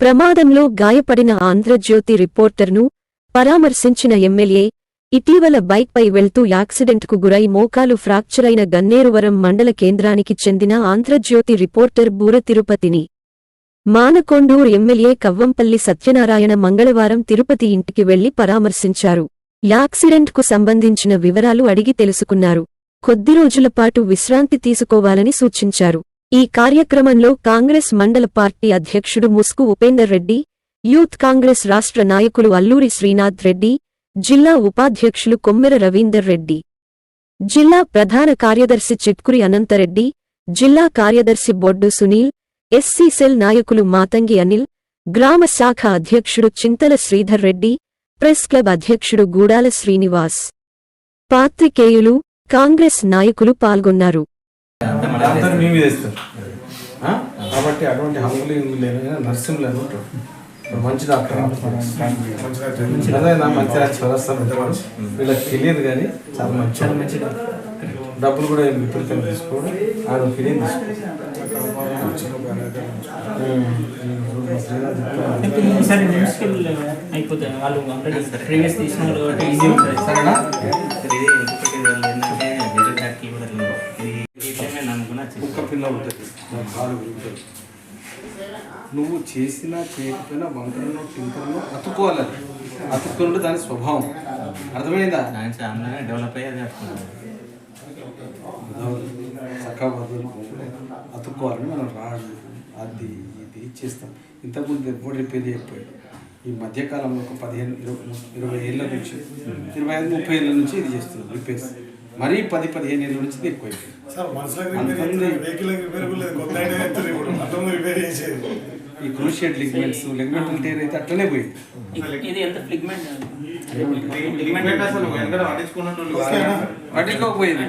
ప్రమాదంలో గాయపడిన ఆంధ్రజ్యోతి రిపోర్టర్ను పరామర్శించిన ఎమ్మెల్యే ఇటీవల బైక్పై వెళ్తూ యాక్సిడెంట్కు గురై మోకాలు ఫ్రాక్చరైన గన్నేరువరం మండల కేంద్రానికి చెందిన ఆంధ్రజ్యోతి రిపోర్టర్ బూర తిరుపతిని. మానకొండూరు ఎమ్మెల్యే కవ్వంపల్లి సత్యనారాయణ మంగళవారం తిరుపతి ఇంటికి వెళ్ళి పరామర్శించారు. యాక్సిడెంట్కు సంబంధించిన వివరాలు అడిగి తెలుసుకున్నారు. కొద్ది రోజులపాటు విశ్రాంతి తీసుకోవాలని సూచించారు. ఈ కార్యక్రమంలో కాంగ్రెస్ మండల పార్టీ అధ్యక్షుడు ముస్కు ఉపేందర్ రెడ్డి యూత్ కాంగ్రెస్ రాష్ట్ర నాయకులు అల్లూరి శ్రీనాథ్ రెడ్డి జిల్లా ఉపాధ్యక్షులు కొమ్మెర రవీందర్ రెడ్డి. జిల్లా ప్రధాన కార్యదర్శి చిట్కురి అనంతరెడ్డి జిల్లా కార్యదర్శి బొడ్డు సునీల్ ఎస్సీ సెల్ నాయకులు మాతంగి అనిల్ గ్రామ శాఖ అధ్యక్షుడు చింతల శ్రీధర్ రెడ్డి ప్రెస్ క్లబ్ అధ్యక్షుడు గూడాల శ్రీనివాస్. పాత్రికేయులు కాంగ్రెస్ నాయకులు పాల్గొన్నారు. దాంతో మీ మీద ఇస్తారు ఆ? కాబట్టి అటువంటి హంగులు లేని నర్సింహులు అని ఉంటారు? ఇప్పుడు మంచి డాక్టర్ మంచి వీళ్ళకి తెలియదు కానీ చాలా మంచి మంచి డబ్బులు కూడా విపరీతంగా తీసుకోవడం ఆయన ఫిలిం న్యూస్కిల్ అయిపోతుంది వాళ్ళు ప్రీవియస్ వాళ్ళు కాబట్టి ఈజీ ఉంటుంది కుక్క పిల్ల ఉంటుంది. దాని కాలు ఉంటుంది నువ్వు చేసినా చేయకపోయినా వంకరను టింకరను అతుక్కోవాలి అది. అతుక్కుంటే దాని స్వభావం. అర్థమైందా? డెవలప్ అయ్యి అది అట్టుకున్నాను చక్కగా బదులు అతుక్కోవాలని మనం రాళ్ళు అది ఇది చేస్తాం. ఇంతకుముందు ఎప్పుడు రిపేర్ చేయకపోయాడు. ఈ మధ్యకాలంలో ఒక పదిహేను ఇరవై ఇరవై ఏళ్ళ నుంచి ఇరవై ఐదు ముప్పై ఏళ్ళ నుంచి ఇది చేస్తున్నాం రిపేర్స్. మరీ పది పదిహేను ఏళ్ళ నుంచి ఎక్కువైపోయింది. ఈ క్రూషియట్ లిగ్మెంట్స్ లిగ్మెంటల్ టేర్ అయితే అట్లనే పోయింది. ఇది ఎంత లిగ్మెంట్? పట్టించుకోకపోయింది.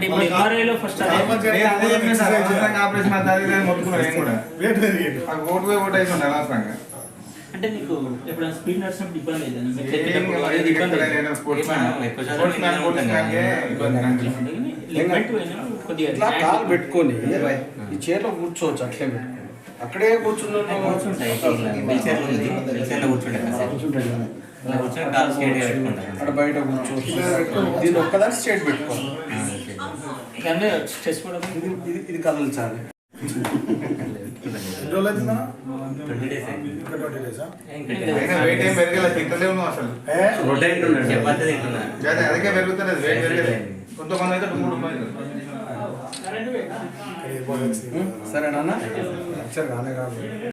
ఆపరేషన్ అది కూడా. ఓటు పోయి ఓటు అంటే నీకు ఎప్పుడైనా స్పీడ్ నడిచినప్పుడు ఇబ్బంది అయితే ఇట్లా కాలు పెట్టుకొని ఈ చైర్లో కూర్చోవచ్చు అట్లే పెట్టుకొని. అక్కడే కూర్చున్నాను అక్కడ బయట కూర్చోవచ్చు దీన్ని ఒక్కదాని స్ట్రేట్ పెట్టుకోవాలి. ఇది ఇది ఇది అసలు అందుకే పెరుగుతలేదు వెయిట్ పెరగలేదు కొంతమంది అయితే మూడు. సరేనా లెక్చర్ కానే కాదు